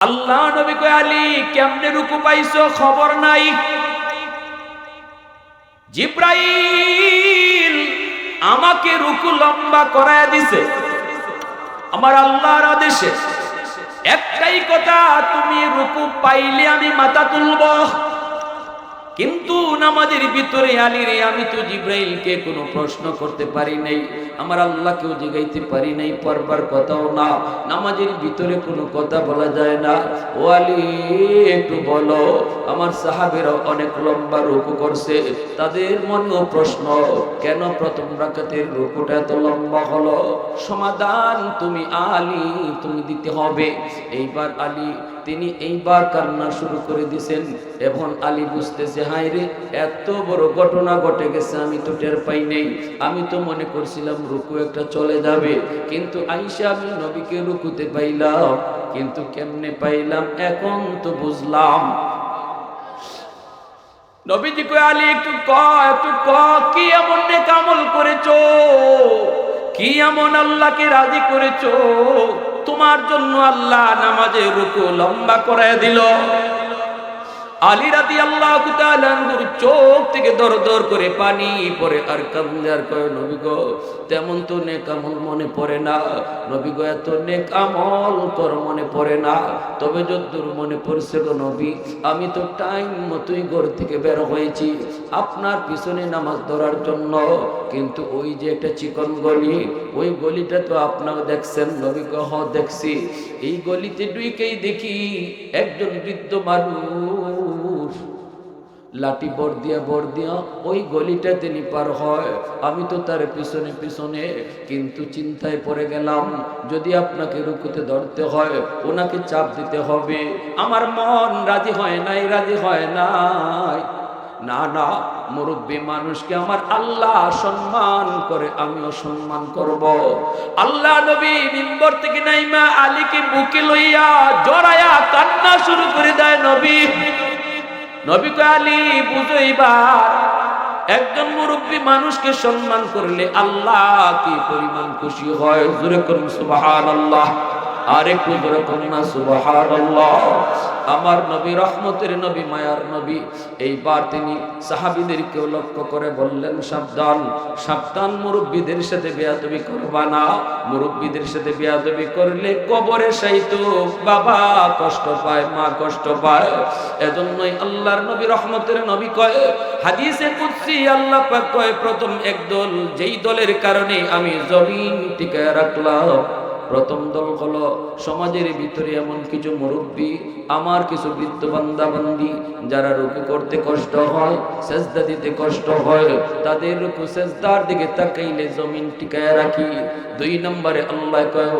আল্লাহ নবী কয়, আলী, কেমনে রুকু পাইছো? খবর নাই। জিব্রাইল আমাকে রুকু লম্বা করায় দিছে। আমার আল্লাহর আদেশে। একটাই কথা, তুমি রুকু পাইলে আমি মাথা তুলব। কিন্তু নামাজের ভিতরে আলী রে, আমি তো জিব্রাইলকে কোনো প্রশ্ন করতে পারি নাই, আমার আল্লাহকেও জিগাইতে পারি নাই পরবার কথাও না, নামাজের ভিতরে কোনো কথা বলা যায় না। ও আলী, একটু বলো, আমার সাহাবেরা অনেক লম্বা রুকু করছে, তাদের মনেও প্রশ্ন, কেন প্রথম রাকাতের রুকুটা এত লম্বা হলো? সমাধান তুমি আলী, তুমি দিতে হবে। এইবার আলী তিনি এইবার কান্না শুরু করে দিছেন। এখন আলী বুঝতেছে হাই রে, এত বড় ঘটনা ঘটে গেছে, আমি তো টের পাই নেই। আমি তো মনে করছিলাম রুকু একটা চলে যাবে। কিন্তু আইসা আমি নবীকে রুকুতে পাইলাম, কিন্তু কেমনে পাইলাম? এখন তো বুঝলাম। নবীজি কই আলী, একটু ক একটু ক, কি এমন নেক আমল করেছ? কি এমন আল্লাহকে রাজি করেছ? তোমার জন্য আল্লাহ নামাজে রুকু লম্বা করে দিল। চোখ থেকে দর দর করে পানি পড়ে। আর কয়, নবী গো, তেমন তো মনে পড়ে না। নবী গো, এত মনে পড়ে না। তবে যদ্দূর মনে পড়ছে নবী, আমি তো টাইম মতোই ঘর থেকে বের হয়েছি। আপনার পিছনে নামাজ ধরার জন্য। কিন্তু ওই যে একটা চিকন গলি ওই গলিটা তো আপনারা দেখছেন নবী কহ দেখছি। এই গলিতে ডুইকেই দেখি একজন বৃদ্ধ মানুষ। লাঠি বর দিয়া বর দিয়া ওই গলিটা তিনি পার হয়। আমি তো তার পিছনে পিছনে কিন্তু চিন্তায় পড়ে গেলাম, যদি আপনাকে রুকুতে ধরতে হয়, ওনাকে চাপ দিতে হবে। আমার মন রাজি হয় নাই, রাজি হয় নাই। না না মুরব্বী মানুষকে আমার আল্লাহ সম্মান করে, আমিও সম্মান করব। আল্লাহ নবী মিম্বর থেকে নাইমা আলীকে বুকে লইয়া জড়ায়া কান্না শুরু করে দেয় নবী। নবী আলী, বুঝো একজন মুরব্বী মানুষকে সম্মান করলে আল্লাহ কি পরিমাণ খুশি হয়? জোরে করুন সুবহানাল্লাহ। আর একটু করুন সুবহানাল্লাহ। আমার নবী, রহমতের নবী, মায়ার নবী। এইবার তিনি সাহাবিদেরকেও লক্ষ্য করে বললেন, সাবধান সাবধান মুরব্বীদের সাথে বেয়াদবি করবা না। মুরব্বীদের সাথে বেয়াদবি করলে কবরে সাইতো, বাবা কষ্ট পায়, মা কষ্ট পায়। এজন্যই আল্লাহর নবী, রহমতের নবী কয়, হাদিসে কুদসি, আল্লাহ পাক কয়, প্রথম একদল, যেই দলের কারণে আমি জমিন টিকায় রাখলাম। প্রথম দল হলো সমাজের ভিতরে এমন কিছু মুরব্বী, আমার কিছু বৃত্ত বান্দাবান্দি যারা রুকু করতে কষ্ট হয়, সেজদা দিতে কষ্ট হয়, তাদের রুকু সেজদার দিকে তাকাইলে জমিন টিকায় রাখি। দুই নম্বরে আল্লাহ কয়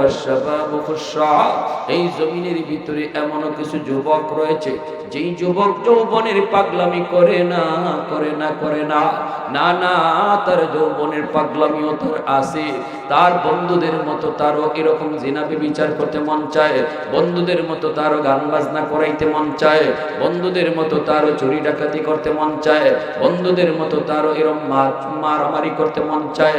এই জমিনের ভিতরে এমন কিছু যুবক রয়েছে, যেই যুবক যৌবনের পাগলামি করে না করে না করে না। না না, তার যৌবনের পাগলামিও তার আছে, তার বন্ধুদের মতো তারও এরকম জিনাবি বিচার করতে মন চায়, বন্ধুদের মতো তারও গান বাজনা করাইতে মন চায়, বন্ধুদের মতো তারও চুরি ডাকাতি করতে মন চায়, বন্ধুদের মতো তারও এরম মারামারি করতে মন চায়।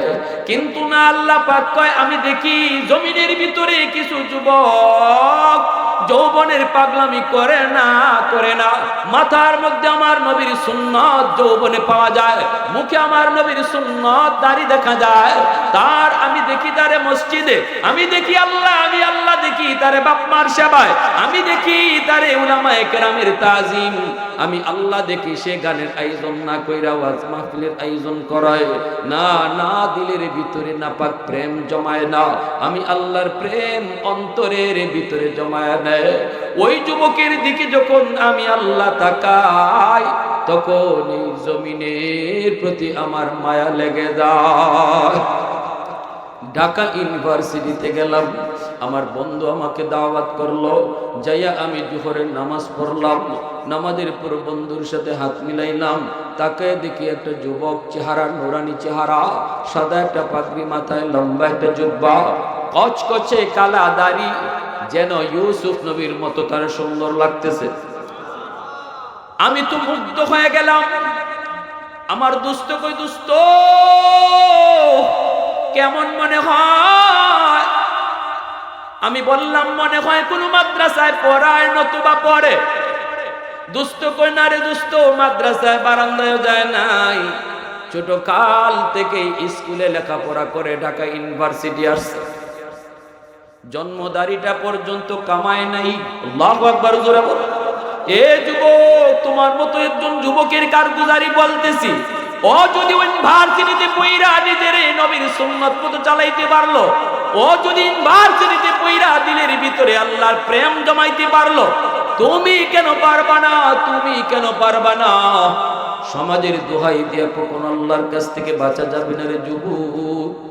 কিন্তু না, আল্লাহ পাক কয়, আমি দেখি জমিনের ভিতরে কিছু যুবক যৌবনের পাগলামি করে না করে না। মাথার মধ্যে আমার নবীর সুন্নত যৌবনে পাওয়া যায়, মুখে আমার নবীর সুন্নত দাড়ি দেখা যায়। তার আমি দেখি তারে মসজিদে, আমি দেখি আল্লাহ, আমি আল্লাহ দেখি তারে বাপমার সেবায়, আমি দেখি তারে উলামায়ে কেরামের তাজিম। আমি আল্লাহ দেখি সে গানের আয়োজন না কইরা ওয়াজ মাহফিলের আয়োজন করায়। না না দিলের ভিতরে নাপাক প্রেম জমায় না। আমি আল্লাহর প্রেম অন্তরের ভিতরে জমায় নেয় ওই যুবকের দিকে যখন আমি আল্লাহ তাকাই, তখন এই জমিনের প্রতি আমার মায়া লেগে যায়। ঢাকা ইউনিভার্সিটিতে গেলাম, আমার বন্ধু আমাকে দাওয়াত করল, যাইয়া আমি জোহরের নামাজ পড়লাম, নামাজের পর বন্ধুর সাথে হাত মিলাইলাম, তাকে দেখি একটা যুবক চেহারা, নোরানি চেহারা, সাদা একটা পাগড়ি মাথায় লম্বা একটা জুব্বা, কচকচে কালা দাড়ি যেন ইউসুফ নবীর মতো তার সুন্দর লাগতেছে। আমি তো মুগ্ধ হয়ে গেলাম। আমার দুস্থ কই দুস্থ কেমন মনে হয়? আমি বললাম, মনে হয় কোনো মাদ্রাসায় পড়ায়, নতুবা পড়ে। দুস্থ কন্যারে দুস্থ মাদ্রাসায় বারান্দায় যায় নাই। ছোট কাল থেকে স্কুলে লেখাপড়া করে ঢাকা ইউনিভার্সিটি আসছে। জন্মদারিটা পর্যন্ত কামায় নাই। এ যুবক, তোমার মতো একজন যুবকের কারগুজারি বলতেছি। ও যদি ইউনিভার্সিটিতে পইরা নিজের নবীর সুন্নত মতো চালাইতে পারল, ও যদি ইউনিভার্সিটিতে পইরা দিলের ভিতরে আল্লাহর প্রেম জমাইতে পারল, তুমি কেন পারবা না? তুমি কেন পারবা না? সমাজের দোহাই দিয়া কখন আল্লাহর কাছ থেকে বাঁচা যাবে না রে যুবক।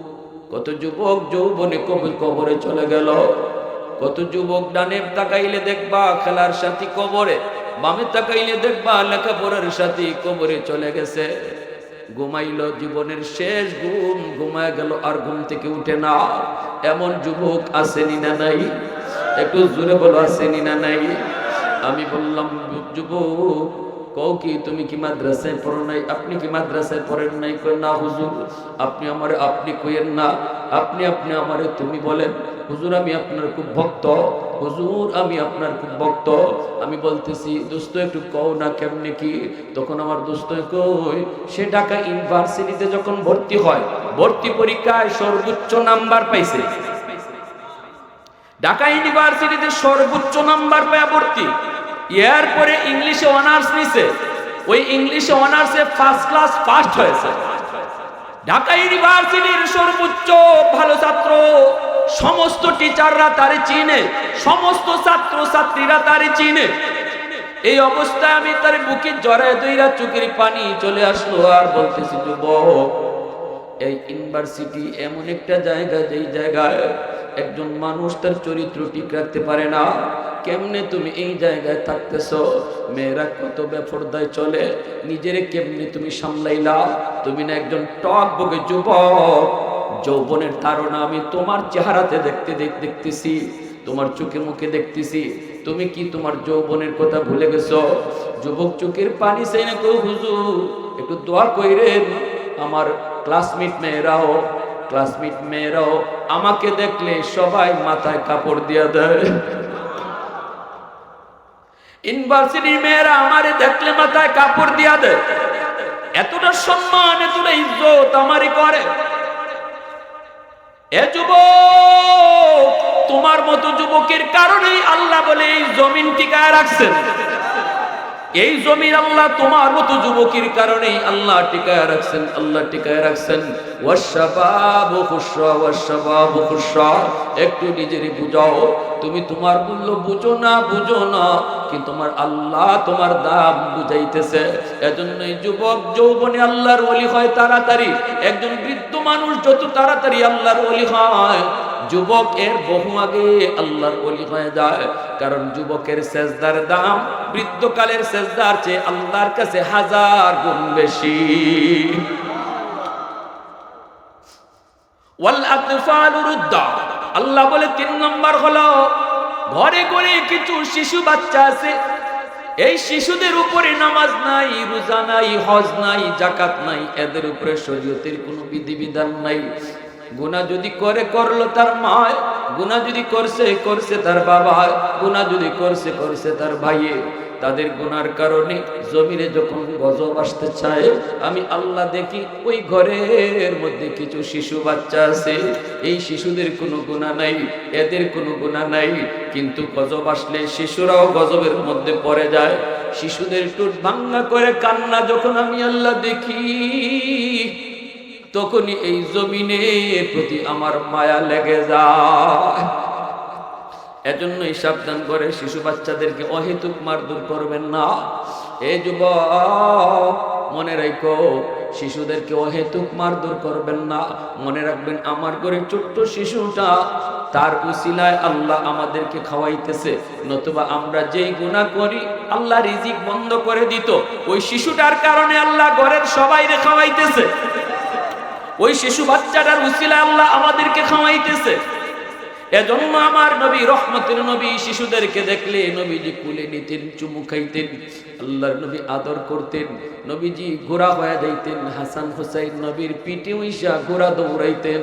কত যুবক যৌবনে কবর কবরে চলে গেল। কত যুবক ডানে তাকাইলে দেখবা খেলার সাথী কবরে, বামে তাকাইলে দেখবা লেখাপড়ার সাথী কবরে চলে গেছে। ঘুমাইল জীবনের শেষ ঘুম, ঘুমায় গেল আর ঘুম থেকে উঠে না। এমন যুবক আসেনি না নাই? একটু জোরে বলো, আসেনি না নাই? আমি বললাম, যুবক কও কি, তুমি কি মাদ্রাসায় পড়ো নাই? আপনি কি মাদ্রাসায় পড়েন নাই? কই না, হুজুর, আপনি আমারে, আপনি কইেন না। আপনি আপনি আমারে, তুমি বলেন। হুজুর, আমি আপনার খুব ভক্ত। হুজুর, আমি আপনার খুব ভক্ত। আমি বলতেছি, দোস্ত, একটু কও না কেমনে কি? তখন আমার দোস্ত কই, সে ঢাকা ইউনিভার্সিটিতে যখন ভর্তি হয়, ভর্তি পরীক্ষায় সর্বোচ্চ নাম্বার পাইছে। ঢাকা ইউনিভার্সিটিতে সর্বোচ্চ নাম্বার পায় ভর্তি। এরপরে ইংলিশে অনার্স নিছে। ওই ইংলিশে অনার্সে ফার্স্ট ক্লাস ফার্স্ট হয়েছে। ঢাকা ইউনিভার্সিটির সর্বোচ্চ ভালো ছাত্র, সমস্ত টিচাররা তারে চিনে, সমস্ত ছাত্র ছাত্রীরা তারে চিনে। এই অবস্থায় আমি তার বুকে জড়ায় দইরা চোখের পানি চলে আসলো আর বলতেছি, যুবক, এই ইউনিভার্সিটি এমন একটা জায়গা, যেই জায়গায় একজন মানুষ তার চরিত্র ঠিক রাখতে পারে না। কেমনে তুমি এই জায়গায় থাকতেছ? মেয়েরা কত বেফরদায় চলে, নিজের কেমনে তুমি সামলাইলা? তুমি না একজন টক বগে যুবক। যৌবনের ধারণা আমি তোমার চেহারাতে দেখতে দেখ, দেখতেছি, তোমার চোখে মুখে দেখতেছি। তুমি কি তোমার যৌবনের কথা ভুলে গেছো? যুবক চোখের পানি চাই না কেউ হুজুর, একটু দোয়া কইরেন। আমার ক্লাসমেট মেয়েরাও ক্লাসমেট মেয়েরাও আমাকে দেখলে সবাই মাথায় কাপড় দিয়ে দেয়। ইউনিভার্সিটির মেয়েরা আমারে দেখলে মাথায় কাপড় দিয়া দেয়। এতটা সম্মান, এতটা ইজ্জত আমারই করে। এ যুবক, তোমার মতো যুবকের কারণেই আল্লাহ বলে এই জমিন টিকায় রাখছেন। এই জমির আল্লাহ তোমার মতো যুবকের কারণেই আল্লাহ টিকায় রাখছেন, আল্লাহ টিকায় রাখছেন। একটু নিজের বুঝাও। তুমি তোমার মূল্য বুঝো না বুঝো না, কিন্তু তোমার আল্লাহ তোমার দাম বুঝাইতেছে। এজন্যই যুবক, যৌবনে আল্লাহর ওলি হয় তাড়াতাড়ি। একজন বৃদ্ধ মানুষ যত তাড়াতাড়ি আল্লাহর ওলি হয় যুবক এর বহু আগে আল্লাহর ওলি হয়ে যায়। কারণ যুবকের সেজদার দাম বৃদ্ধকালের সেজদার চেয়ে আল্লাহর কাছে হাজার গুণ বেশি। আল্লাহ বলে, তিন নম্বর হলো, ঘরে ঘরে কিছু শিশু বাচ্চা আছে। এই শিশুদের উপরে নামাজ নাই, রোজা নাই, হজ নাই জাকাত নাই, এদের উপরে শরীয়তের কোনো বিধিবিধান নাই। গুনাহ যদি করে, করল তার মায় গুনাহ যদি করছে করছে তার বাবা গুনাহ যদি করছে করছে তার ভাইয়ে তাদের গুনার কারণে জমিনে যখন গজব আসতে চায়, আমি আল্লাহ দেখি ওই ঘরের মধ্যে কিছু শিশু বাচ্চা আছে। এই শিশুদের কোনো গুণা নাই, এদের কোনো গুণা নাই। কিন্তু গজব আসলে শিশুরাও গজবের মধ্যে পড়ে যায়। শিশুদের টুট ভাঙ্গা করে কান্না যখন আমি আল্লাহ দেখি তখনই এই জমিনের প্রতি আমার মায়া লেগে যায়। এজন্যই সাবধান করে শিশু বাচ্চাদেরকে অহেতুক মারধর করবেন না। এ যুবক, মনে রাখো, শিশুদেরকে অহেতুক মারধর করবেন না। মনে রাখবেন আমার ঘরে ছোট্ট শিশুটা, তার উসিলায় আল্লাহ আমাদেরকে খাওয়াইতেছে। নতুবা আমরা যেই গুণা করি, আল্লাহ রিজিক বন্ধ করে দিত। ওই শিশুটার কারণে আল্লাহ ঘরের সবাইরে খাওয়াইতেছে। ওই শিশু বাচ্চাটার উসিলায় আল্লাহ আমাদেরকে খাওয়াইতেছে। এজন্য আমার নবী, রহমতের নবী শিশুদেরকে দেখলে নবীজি কুলে নিতেন, চুমু খাইতেন, আল্লাহর নবী আদর করতেন, নবীজি ঘোড়া হয়ে যাইতেন, হাসান হুসাইন নবীর পিটি উইসা ঘোড়া দৌড়াইতেন।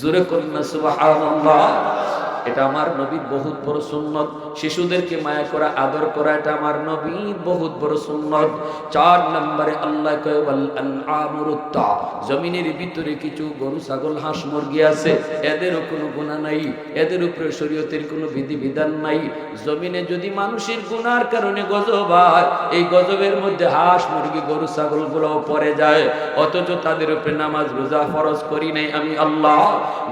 জোরে কন্যা সুবহানাল্লাহ। এটা আমার নবীর বহুত বড় সুন্নত। শিশুদেরকে মায়া করা, আদর করা, এটা আমার নবীর বহুত বড় সুন্নত। চার নম্বরে আল্লাহ জমিনের ভিতরে কিছু গরু, ছাগল, হাঁস, মুরগি আছে। এদেরও কোনো গুণা নাই। এদের উপরে শরীয়তের কোনো বিধিবিধান নাই। জমিনে যদি মানুষের গুনার কারণে গজব হয়, এই গজবের মধ্যে হাঁস, মুরগি, গরু ছাগল গুলোও পরে যায়। অথচ তাদের উপরে নামাজ, রোজা ফরজ করি নাই আমি আল্লাহ।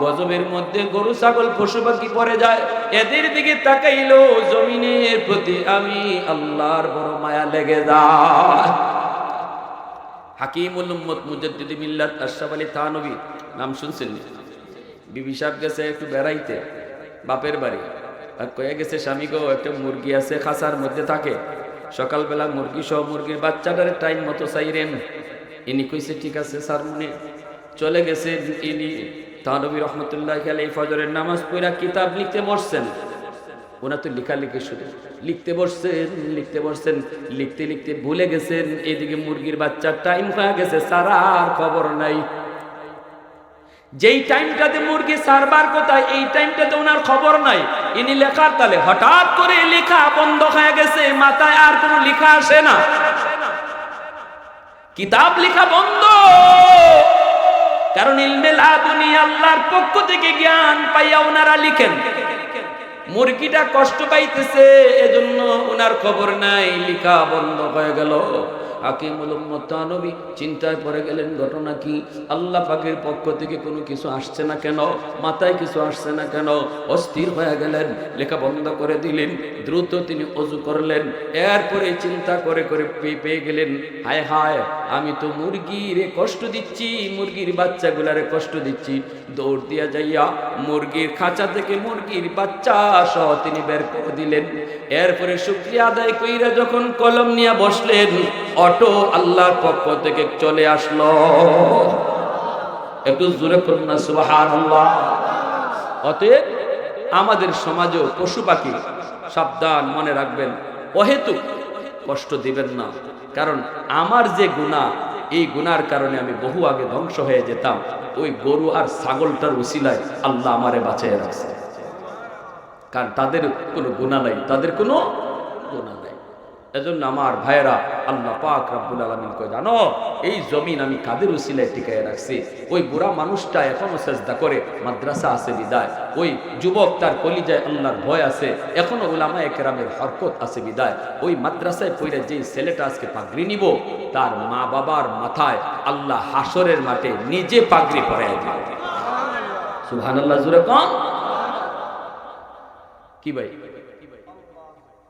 গজবের মধ্যে গরু, ছাগল, পশু পাখি পরে যায়, এদের দিকে তাকাইলো, জমিনের প্রতি আমি আল্লাহর বড় মায়া লেগে যায়। হাকিমুল উম্মত মুজাদ্দিদ মিল্লাত আশরাফ আলী থানবী নাম শুনছেন বিবি সাহেব গেছে একটু বেড়াইতে, বাপের বাড়ি। আর কয়ে গেছে, স্বামী গো, একটা মুরগি আছে খাসার মধ্যে থাকে। সকালবেলা মুরগি সহ মুরগির বাচ্চাটারে টাইম মতো চাইরেন। ইনি কইছে, ঠিক আছে, স্যার, মনে চলে গেছে, ইনি তানবী রহমতুল্লাহ আলাই ফজরের নামাজ পড়া কিতাব লিখতে বসছেন। ওনার তো লেখালেখি শুরু। লিখতে বসছেন লিখতে বসছেন, লিখতে লিখতে ভুলে গেছেন। এদিকে মুরগির বাচ্চার টাইম হয়ে গেছে সারা আর খবর নাই। যেই টাইমটাতে মুরগি সারবার কথা, এই টাইমটাতে ওনার খবর নাই। ইনি লেখার তালে হঠাৎ করে লেখা বন্ধ হয়ে গেছে, মাথায় আর কোনো লেখা আসে না। কিতাব লেখা বন্ধ। কারণ ইলমে লাদুনি আল্লাহর পক্ষ থেকে জ্ঞান পাইয়া ওনারা লিখেন, মুরগিটা কষ্ট পাইতেছে, এজন্য ওনার খবর নাই, লিখা বন্ধ হয়ে গেল। হাকিমুল নবী চিন্তায় পড়ে গেলেন, ঘটনা কি? আল্লাহ পাকের পক্ষ থেকে কোনো কিছু আসছে না কেন? মাথায় কিছু আসছে না কেন? অস্থির হয়ে গেলেন, লেখা বন্ধ করে দিলেন, দ্রুত তিনি অজু করলেন, এরপরে চিন্তা করে করে পেয়ে গেলেন, হায় হায়, আমি তো মুরগিরে কষ্ট দিচ্ছি, মুরগির বাচ্চাগুলারে কষ্ট দিচ্ছি। দৌড় দিয়া যাইয়া মুরগির খাঁচা থেকে মুরগির বাচ্চা সহ তিনি বের করে দিলেন। এরপরে শুক্রিয়া আদায় কইরা যখন কলম নিয়ে বসলেন অটো আল্লাহর পক্ষ থেকে চলে আসলো। একটু জোরে করুন না, সুবহানাল্লাহ। অতএব আমাদের সমাজেও পশু পাখি সাবধান মনে রাখবেন, অহেতুক কষ্ট দিবেন না। কারণ আমার যে গুণা এই গুনার কারণে আমি বহু আগে ধ্বংস হয়ে যেতাম। ওই গরু আর ছাগলটার উসিলায় আল্লাহ আমারে বাঁচিয়ে রাখছে। কারণ তাদের কোনো গুণা নাই, তাদের কোনো গুণা নাই। এজন্য আমার ভাইয়েরা আল্লাহ পাক রাব্বুল আলামিন কয়, জানো, এই জমিন আমি কাদের উসিলায় টিকায় রাখছি? ওই বুড়া মানুষটা এখনও চেষ্টা করে মাদ্রাসা আছে বিদায়। ওই যুবক তার কলিজায় আল্লাহর ভয় আছে, এখনও উলামা একরামের হরকত আছে বিদায়। ওই মাদ্রাসায় পড়ে যেই ছেলেটা আজকে পাগড়ি নিব, তার মা বাবার মাথায় আল্লাহ হাসরের মাঠে নিজে পাগড়ি পরাই দিবে। সুবহানাল্লাহ জুড়ে কম কি ভাই?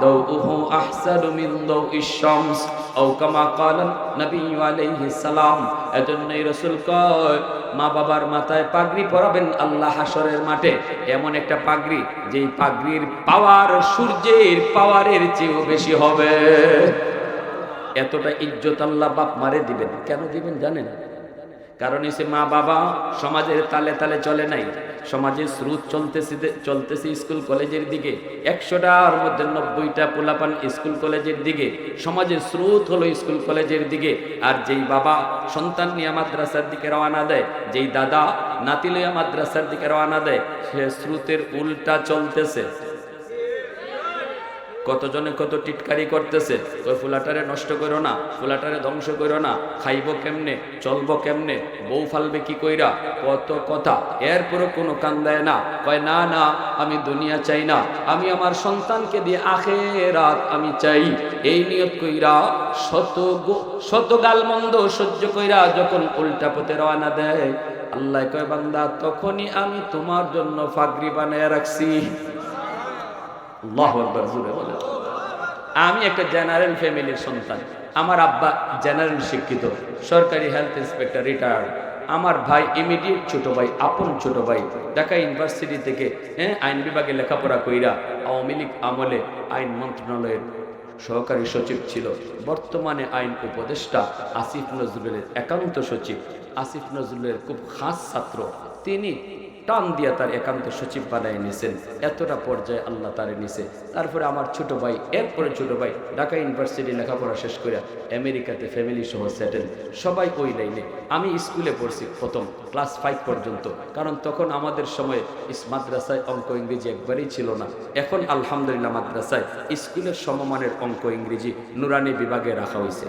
দাউহু আহসানু মিন দাউইশ শামস, আও কামা ক্বালা নবী আলাইহিস সালাম। এজন্যই রাসূল কয়, মা বাবার মাথায় পাগড়ি পরাবেন আল্লাহ হাসরের মাঠে। এমন একটা পাগড়ি, যেই পাগড়ির পাওয়ার সূর্যের পাওয়ারের চেয়েও বেশি হবে। এতটা ইজ্জত আল্লাহ বাপ মারে দিবেন। কেন দিবেন জানেন? কারণ এসে মা বাবা সমাজের তালে তালে চলে নাই। সমাজের স্রোত চলতেছে চলতেছে স্কুল কলেজের দিকে। একশোটার মধ্যে নব্বইটা পোলাপান স্কুল কলেজের দিকে। সমাজে স্রোত হলো স্কুল কলেজের দিকে। আর যেই বাবা সন্তান নিয়ে মাদ্রাসার দিকে রওনা দেয়, যেই দাদা নাতি লইয়া মাদ্রাসার দিকে রওনা দেয়, সে স্রোতের উল্টা চলতেছে। কতজনে কত টিটকারি করতেছে? ওই ফুলাটারে নষ্ট করো না, ফুলাটারে ধ্বংস করো না, খাইব কেমনে, চলব কেমনে, বউ ফালবে কি কইরা? কত কথা, এরপরও কোনো কান দেয় না। কয়, না না, আমি দুনিয়া চাই না, আমি আমার সন্তানকে দিয়ে আখে রাত আমি চাই। এই নিয়ত কইরা শত শত গাল মন্দ সহ্য কইরা যখন উল্টা পথে রওনা দেয়, আল্লাহ কয়, বান্দা, তখনই আমি তোমার জন্য ফাগরি বানায় রাখছি। আল্লাহ জুড়ে বলেন। আমি একটা জেনারেল ফ্যামিলির সন্তান। আমার আব্বা জেনারেল শিক্ষিত, সরকারি হেলথ ইন্সপেক্টর রিটায়ার্ড আমার ভাই ইমিডিয়েট ছোট ভাই, আপন ছোট ভাই, ঢাকা ইউনিভার্সিটি থেকে হ্যাঁ আইন বিভাগে লেখাপড়া কইরা আওয়ামী লীগ আমলে আইন মন্ত্রণালয়ের সহকারী সচিব ছিল। বর্তমানে আইন উপদেষ্টা আসিফ নজরুলের একান্ত সচিব। আসিফ নজরুলের খুব খাস ছাত্র। তিনি টান দিয়ে তার একান্ত সচিব বানায় নিছেন। এতটা পর্যায়ে আল্লাহ তারে নিছে। তারপরে আমার ছোট ভাই, এরপরে ছোট ভাই ঢাকা ইউনিভার্সিটি লেখাপড়া শেষ করে আমেরিকাতে ফ্যামিলি সহ সেটেল সবাই ওই লাইনে। আমি স্কুলে পড়ছি প্রথম ক্লাস ফাইভ পর্যন্ত। কারণ তখন আমাদের সময়ে মাদ্রাসায় অঙ্ক ইংরেজি একবারেই ছিল না। এখন আলহামদুলিল্লাহ মাদ্রাসায় স্কুলের সমমানের অঙ্ক ইংরেজি নুরানি বিভাগে রাখা হয়েছে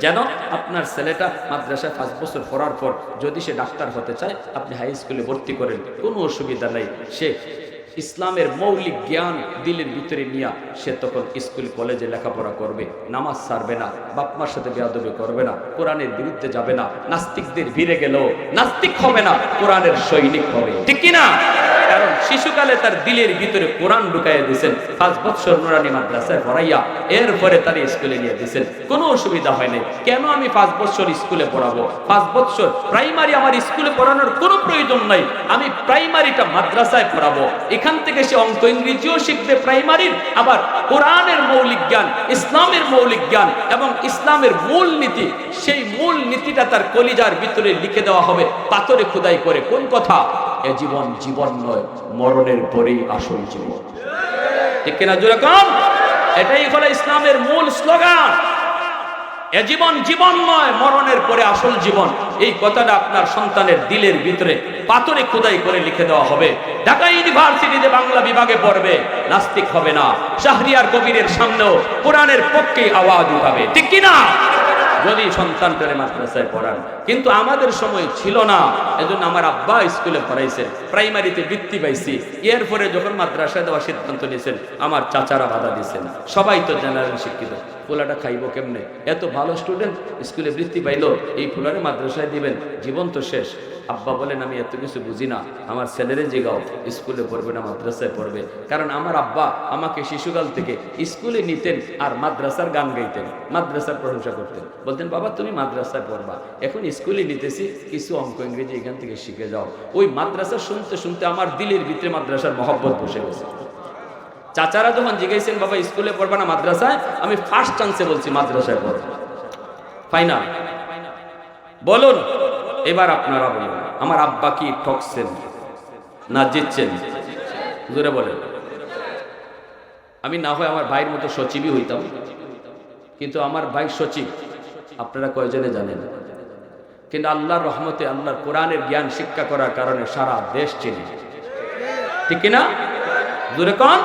যেন আপনার ছেলেটা মাদ্রাসায় পাঁচ বছর পড়ার পর যদি সে ডাক্তার হতে চায়, আপনি হাই স্কুলে ভর্তি করেন। কোনো অসুবিধা নেই। সে ইসলামের মৌলিক জ্ঞান দিলের ভিতরে নিয়ে সে তখন স্কুল কলেজে লেখাপড়া করবে। নামাজ ছাড়বে না বাপমার সাথে বেয়াদবি করবে না, কোরআনের বিরুদ্ধে যাবে না। নাস্তিকদের ভিড়ে গেল নাস্তিক হবে না, কোরআনের সৈনিক হবে। ঠিক কিনা? শিশুকালে তার দিলের ভিতরে কোরআন ঢুকাইয়া দিয়েছেন। পাঁচ বছর নুরানি মাদ্রাসায় পড়াইয়া এরপরে তার স্কুলে নিয়ে দিয়েছেন। কোনো অসুবিধা হয় নাই। কেন আমি পাঁচ বছর স্কুলে পড়াবো? পাঁচ বছর প্রাইমারি আমার স্কুলে পড়ানোর কোনো প্রয়োজন নাই। আমি প্রাইমারিটা মাদ্রাসায় পড়াবো। এখান থেকে সে অঙ্ক ইংরেজিও শিখবে প্রাইমারির, আবার কোরআনের মৌলিক জ্ঞান, ইসলামের মৌলিক জ্ঞান এবং ইসলামের মূল নীতি, সেই মূল নীতিটা তার কলিজার ভিতরে লিখে দেওয়া হবে। পাথরে খোদাই করে। কোন কথা? এ জীবন জীবন নয়, মরণের পরেই আসল জীবন। ঠিক কিনা? জোরে কম। এটাই হলো ইসলামের মূল স্লোগান। এ জীবন জীবন নয়, মরণের পরে আসল জীবন। এই কথাটা আপনার সন্তানের দিলের ভিতরে পাথরে খোদাই করে লিখে দেওয়া হবে। ঢাকা ইউনিভার্সিটিতে বাংলা বিভাগে পড়বে, নাস্তিক হবে না। শাহরিয়ার কবিরের সামনেও কোরআনের পক্ষে আওয়াজ উঠাবে। ঠিক কিনা? যদি সন্তানটারে মাদ্রাসায় পড়ান। কিন্তু আমাদের সময় ছিল না, এজন্য আমার আব্বা স্কুলে পড়াইছেন প্রাইমারিতে বৃত্তি পাইছি। এরপরে যখন মাদ্রাসায় দেওয়ার সিদ্ধান্ত নিয়েছেন, আমার চাচারা বাধা দিয়েছেন। সবাই তো জেনারেল শিক্ষিত পোলাটা খাইব কেমনে? এত ভালো স্টুডেন্ট স্কুলে বৃত্তি পাইলো, এই ফুলারে মাদ্রাসায় দিবেন, জীবন তো শেষ। আব্বা বলেন, আমি এত কিছু বুঝি না। আমার ছেলেরে জেগাও। স্কুলে পড়বে না, মাদ্রাসায় পড়বে। কারণ আমার আব্বা আমাকে শিশুকাল থেকে স্কুলে নিতেন আর মাদ্রাসার গান গাইতেন, মাদ্রাসার প্রশংসা করতেন। বলতেন, বাবা, তুমি মাদ্রাসায় পড়বা। এখন স্কুলে নিতেছি, কিছু অঙ্ক ইংরেজি এখান থেকে শিখে যাও। ওই মাদ্রাসা শুনতে শুনতে আমার দিলের ভিতরে মাদ্রাসার মহব্বত বসে গেছে। চাচারা যখন জিজ্ঞাসেন বাবা, স্কুলে পড়বা না মাদ্রাসায়? আমি ফার্স্ট চান্সে বলছি, মাদ্রাসায় পড়বা ফাইনাল বলুন। এবার আপনারা বলুন, আমার আব্বা কি ঠকছেন না জিতছেন? জোরে বলেন। আমি না হয় আমার ভাইয়ের মতো সচিবই হইতাম, কিন্তু আমার ভাই সচিব, আপনারা কয়জনে জানেন? কিন্তু আল্লাহর রহমতে আল্লাহর কোরআনের জ্ঞান শিক্ষা করার কারণে সারা দেশ চিনি। ঠিক কিনা? দূরে কন?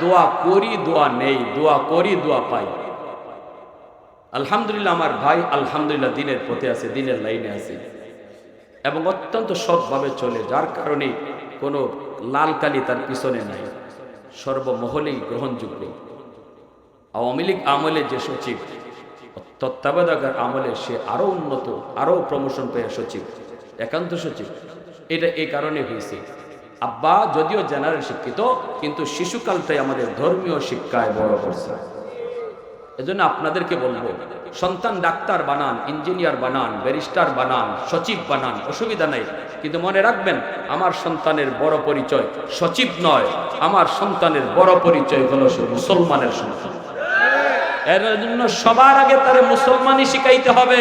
দোয়া করি, দোয়া নেই, দোয়া করি, দোয়া পাই। আলহামদুলিল্লাহ, আমার ভাই আলহামদুলিল্লাহ দিনের পথে আছে, দিনের লাইনে আছে। এবং অত্যন্ত সৎভাবে চলে, যার কারণে কোনো লাল কালি তার পিছনে নাই। সর্বমহলেই গ্রহণযোগ্য। আওয়ামী লীগ আমলে যে সচিব, তত্ত্বাবধায়কের আমলে সে আরও উন্নত, আরও প্রমোশন পেয়ে সচিব, একান্ত সচিব। এটা এই কারণে হয়েছে। আব্বা যদিও জেনারেল শিক্ষিত, কিন্তু শিশুকালটাই আমাদের ধর্মীয় শিক্ষায় বড় করছে এজন্য আপনাদেরকে বলব, সন্তান ডাক্তার বানান, ইঞ্জিনিয়ার বানান, ব্যারিস্টার বানান, সচিব বানান, অসুবিধা নেই। কিন্তু মনে রাখবেন, আমার সন্তানের বড় পরিচয় সচিব নয়, আমার সন্তানের বড় পরিচয় হলো মুসলমানের সন্তান। এর জন্য সবার আগে তারে মুসলমানই শিখাইতে হবে।